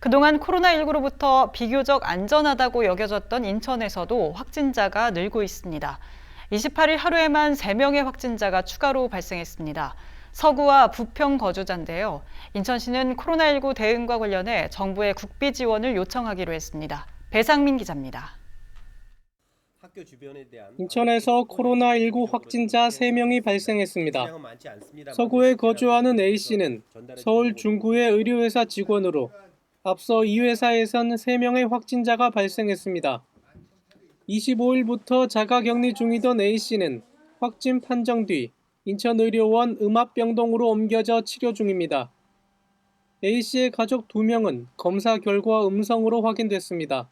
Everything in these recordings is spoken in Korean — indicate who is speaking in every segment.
Speaker 1: 그동안 코로나19로부터 비교적 안전하다고 여겨졌던 인천에서도 확진자가 늘고 있습니다. 28일 하루에만 3명의 확진자가 추가로 발생했습니다. 서구와 부평 거주자인데요. 인천시는 코로나19 대응과 관련해 정부의 국비 지원을 요청하기로 했습니다. 배상민 기자입니다.
Speaker 2: 인천에서 코로나19 확진자 3명이 발생했습니다. 서구에 거주하는 A씨는 서울 중구의 의료회사 직원으로 앞서 이 회사에선 3명의 확진자가 발생했습니다. 25일부터 자가격리 중이던 A씨는 확진 판정 뒤 인천의료원 음압병동으로 옮겨져 치료 중입니다. A씨의 가족 2명은 검사 결과 음성으로 확인됐습니다.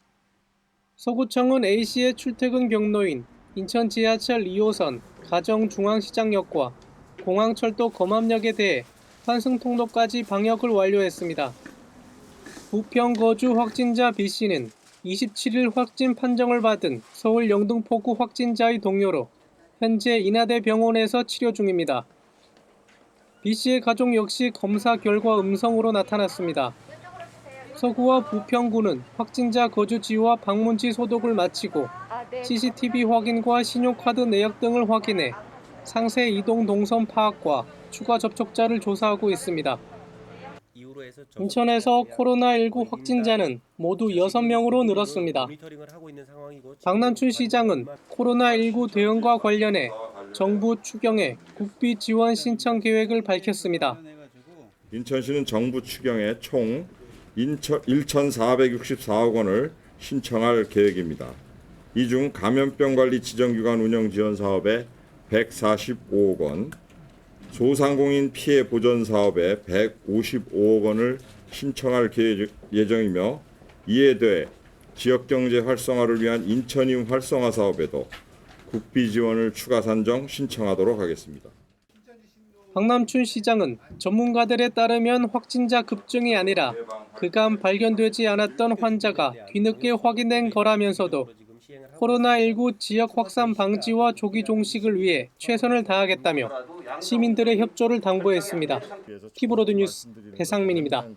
Speaker 2: 서구청은 A씨의 출퇴근 경로인 인천 지하철 2호선 가정중앙시장역과 공항철도 검암역에 대해 환승 통로까지 방역을 완료했습니다. 부평 거주 확진자 B씨는 27일 확진 판정을 받은 서울 영등포구 확진자의 동료로 현재 인하대 병원에서 치료 중입니다. B씨의 가족 역시 검사 결과 음성으로 나타났습니다. 서구와 부평구는 확진자 거주지와 방문지 소독을 마치고 CCTV 확인과 신용카드 내역 등을 확인해 상세 이동 동선 파악과 추가 접촉자를 조사하고 있습니다. 인천에서
Speaker 3: 접촉자에 대한
Speaker 2: 코로나19
Speaker 3: 본인과
Speaker 2: 확진자는 모두 6명으로 늘었습니다. 박남춘 시장은 코로나19 대응과 관련해 정부 추경에 국비 지원 신청 계획을 밝혔습니다.
Speaker 4: 인천시는 정부 추경에 총 1,464억 원을 신청할 계획입니다. 이 중 감염병 관리 지정기관 운영 지원 사업에 145억 원, 소상공인 피해 보전 사업에 155억 원을 신청할 예정이며 이에 더해 지역 경제 활성화를 위한 인천임 활성화 사업에도 국비 지원을 추가 산정 신청하도록 하겠습니다.
Speaker 2: 박남춘 시장은 전문가들에 따르면 확진자 급증이 아니라 그간 발견되지 않았던 환자가 뒤늦게 확인된 거라면서도 코로나19 지역 확산 방지와 조기 종식을 위해 최선을 다하겠다며 시민들의 협조를 당부했습니다. 키브로드 뉴스 배상민입니다.